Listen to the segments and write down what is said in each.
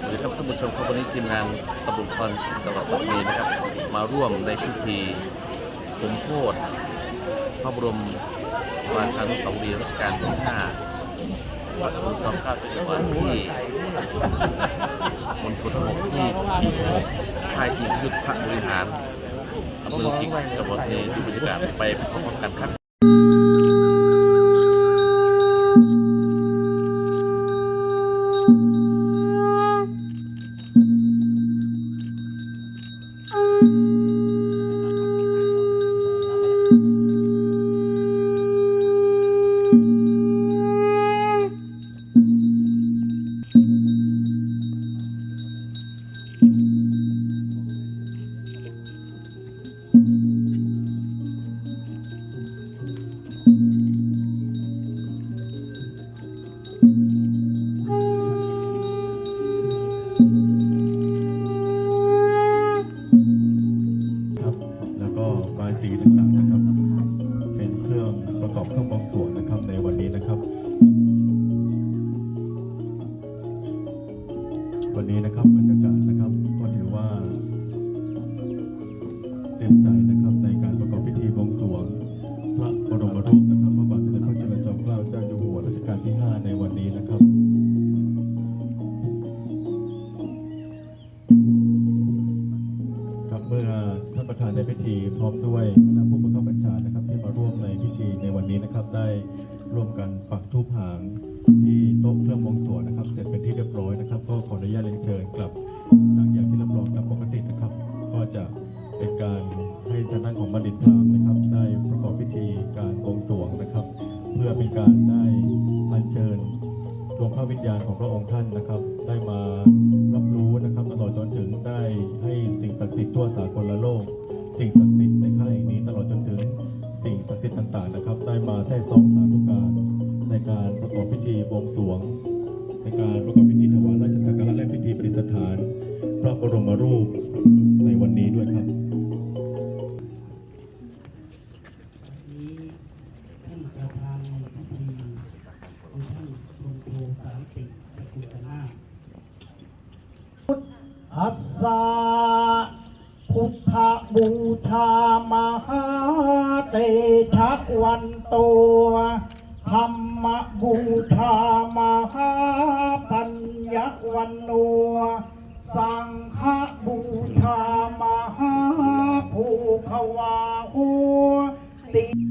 สวัสดีครับท่านผู้ชมครับวันนี้ทีมงานตำรวจพรจังหวัดปัตตานีนะครับ มาร่วมในพิธีสมโพธิพระบรมราชานุสาวรีย์รัชกาลที่5วัดหลวงพ่อเกล้าเจ้าอยู่หัวที่มณฑลทหกที่46ค่ายทีมยุทธพระบริหารอำเภอจิกจังหวัดนี้ดูบรรยากาศไปพร้อมกันครับครับ วันนี้นะครับบรรยากาศนะครับก็ถือว่า เต็มใจนะครับในการประกอบพิธีบวงสรวงพระบรมรูปนะครับพระบาทสมเด็จพระจุลจอมเกล้าเจ้าอยู่หัวรัชกาลที่ 5 ในวันนี้นะครับครับเมื่อท่านประธานในพิธีพร้อมด้วยคณะผู้บังคับบัญชานะครับ ที่มาร่วมในพิธีในวันนี้นะครับได้ร่วมกันปักธูปหางที่ โต๊ะเครื่องบวงสรวนะครับ เสร็จเป็นที่เรียบร้อยนะครับ ก็ขออนุญาตเรียนเชิญกลับนั่งอย่างที่รับรองตามปกตินะครับ ก็จะเป็นการให้ทางด้านของบัณฑิตพรามนะครับ ได้ประกอบพิธีการบวงสรวงนะครับ เพื่อเป็นการได้อัญเชิญดวงพระวิญญาณของพระองค์ท่านนะครับ ได้มารับรู้นะครับตลอดจนถึงได้ให้สิ่งศักดิ์สิทธิ์ทั่วสากลโลก บวงสรวง ในการประกอบพิธีถวายราชสักการะและพิธีประดิษฐาน พระบรมรูปในวันนี้ด้วยครับนี้ท่านประธานในพิธีคือท่านพลโทสามติตะกุตนาถอัสสาพุทธบูชามหาเตชะวันโตธรรม มะบูชามหาปัญญวันโนสังฆบูชามหาภูขวาหัวติ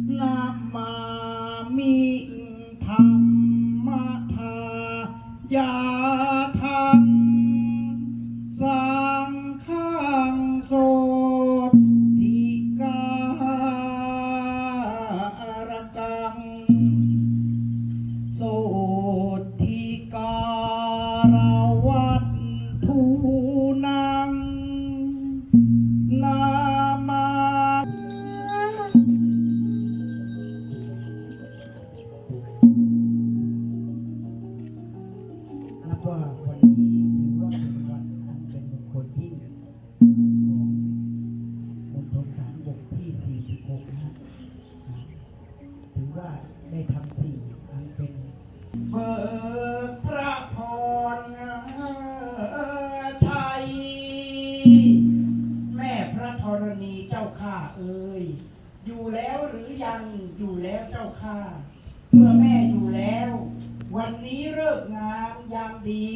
ข้าเอ่ยอยู่แล้วหรือยังอยู่แล้วเจ้าข้าเมื่อแม่อยู่แล้ว วันนี้เลิกงามยามดี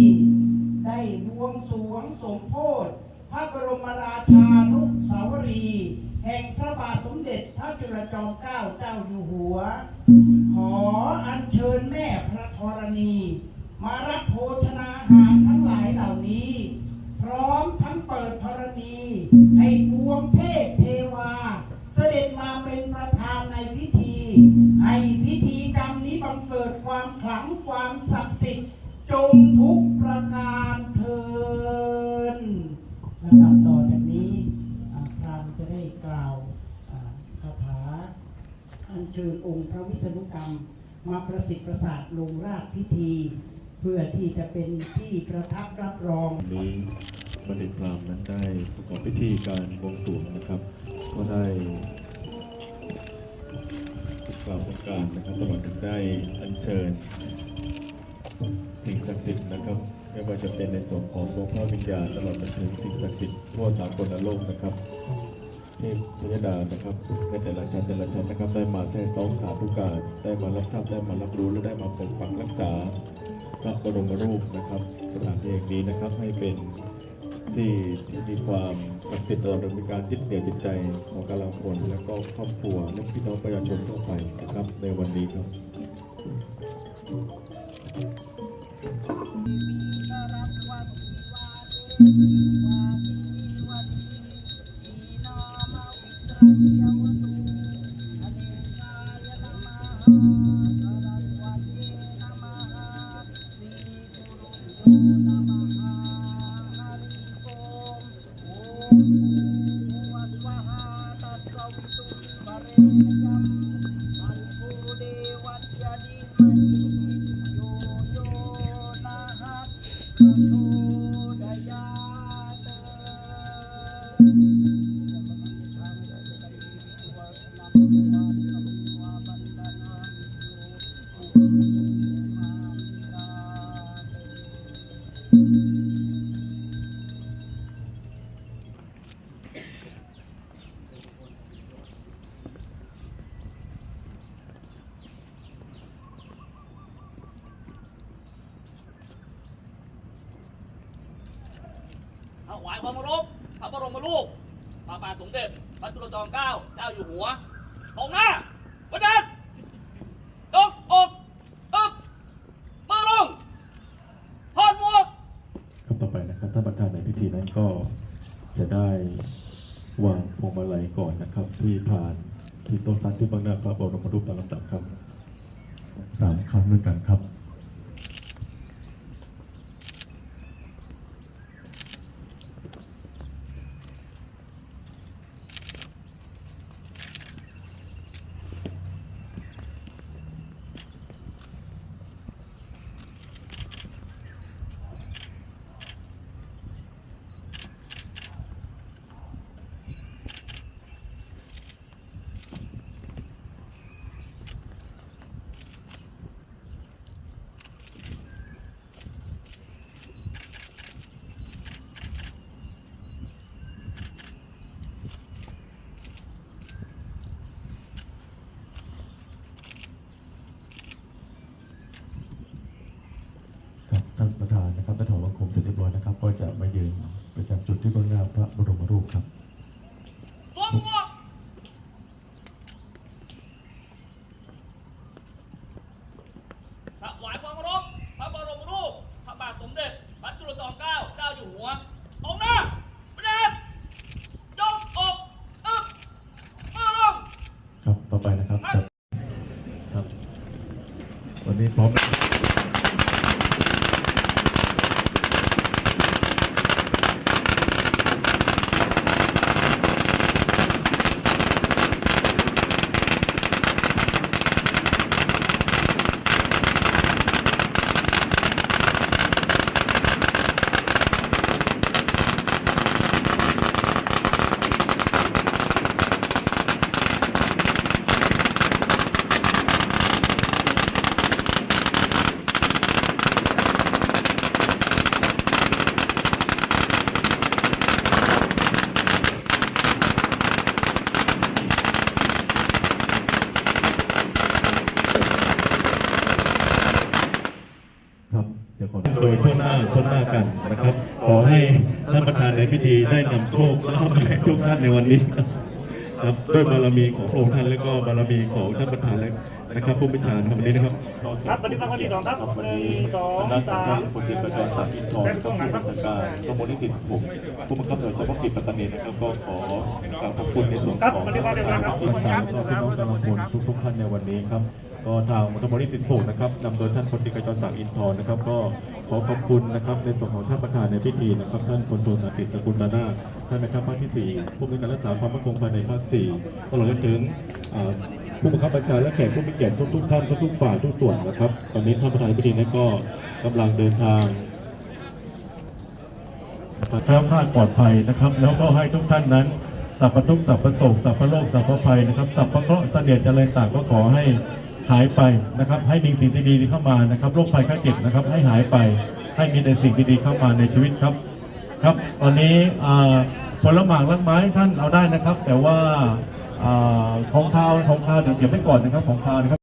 ได้บวงสรวงสมโพธิพระบรมราชานุสาวรีย์แห่งพระบาทสมเด็จพระจุลจอมเกล้าเจ้าอยู่หัว ขออัญเชิญแม่พระธรณี มารับโภชนาอาหารทั้งหลายเหล่านี้ พร้อมทั้งเปิดธรณี ให้ปวงเทพ ความขลังความศักดิ์สิทธิ์จงทุกประการเทินลำดับต่อจากนี้พรามจะได้กล่าวคาถาอัญเชิญองค์พระวิษณุกรรม มาประสิทธิ์ประสาทลงราชพิธี เพื่อที่จะเป็นที่ประทับรับรองนี้บัณฑิตพรามนั้นได้ประกอบพิธีการบวงสรวงนะครับ ก็ได้ กล่าวประกาศนะครับตลอดถึงได้อัญเชิญสิ่งสิ่งศักดิ์สิทธิ์นะครับไม่ว่าจะเป็นในส่วนของตัวพระวิญญาณตลอดจนถึงสิ่งศักดิ์สิทธิ์ทั่วสากลโลกนะครับเทพพยดานะครับในแต่ละชั้นแต่ละชั้นนะครับ ได้มาแท้ต้องสาธุการได้มารับทราบได้มารับรู้และได้มาปกปักรักษาพระบรมรูปนะครับ สถานที่แห่งนี้นะครับให้เป็นที่ที่มีความ ศักดิ์สิทธิ์ตลอดดำเนินการยึดเหนี่ยวจิตใจของกำลังพลและก็ครอบครัวและพี่น้องประชาชนทั่วไปนะครับในวันนี้ครับถ วายความเคารพพระบรมรูปพระบาทสมเด็จพระจุลจอมเกล้าเจ้าอยู่หัวตรงหน้าวันนั้นยกอกตึกมือลงถอดหมวกครับต่อไปนะครับท่านประธานในพิธีนั้นก็จะได้วางพวงมาลัยก่อนนะครับ ที่ผ่านที่โต๊ะสันที่บังหน้าพระบรมรูปตามลำดับครับสามครั้งด้วยกันครับครับท่า นะครับได้ถอดวังคมเสร็จเรียบร้อยนะครับ ก็จะมายืนประจำจุดที่เบื้องหน้าพระบรมรูปครับสวมหมวกถวายความเคารพพระบรมรูป พระบาทสมเด็จพระจุลจอมเกล้าเจ้าอยู่หัว องค์หน้าวันนั้นยกอกตึกมือลง ครับต่อไปนะครับครับครับ วันนี้พร้อม ครับเดี๋ยวขอโดยทั่วหน้าทั่วหน้ากันนะครับ ขอให้ท่านประธานในพิธีได้นำโชคและให้ทุกท่านในวันนี้ครับด้วยบารมีของพระองค์ท่านและก็บารมีของท่านประธานและนะครับผู้บริหารในวันนี้นะครับครับวันนี้ตั้งวันที่สองครับหนึ่งสองสามผู้บริหารสามอินทร์นะครับผู้บัญชาการกรมนิติผมผู้บังคับหน่วยเฉพาะกิจปัตตานีนะครับก็ขอกราบขอบคุณในส่วนของประชาชนพี่น้องกำลังพลทุกท่านในวันนี้ครับ ก็ทางกรมนิติผมนะครับนำโดยท่านพลตรีกระจรศักดิ์อินทร์นะครับ ก็ขอขอบคุณนะครับในส่วนของท่านประธานในพิธีนะครับ ท่านพลโทสักดิ์สกุลมานาท่านนะครับภาคที่สี่ผู้มีการรักษาความมั่นคงภายในภาคสี่ตลอดจนถึงผู้บังคับบัญชาและแขกผู้มีเกียรติทุกๆท่านทุกๆฝ่ายทุกส่วนนะครับ ตอนนี้ท่านประธานพิธีนั้นก็กำลังเดินทางแคล้วคลาดปลอดภัยนะครับ แล้วก็ให้ทุกท่านนั้นสัพพทุกสัพพโศกสัพพโลกสัพพภัยนะครับสัพพเคราะห์เสด็จเจริญต่างก็ขอให้ หายไปนะครับ ให้มีสิ่งดีๆเข้ามานะครับโรคภัยไข้เจ็บนะครับ ให้หายไป ให้มีแต่สิ่งดีๆเข้ามาในชีวิตครับ ครับตอนนี้ผลหมากลักไม้ท่านเอาได้นะครับ แต่ว่าอ่าของข้าวของข้าวเดี๋ยวเก็บไว้ก่อนนะครับของข้าวนะครับ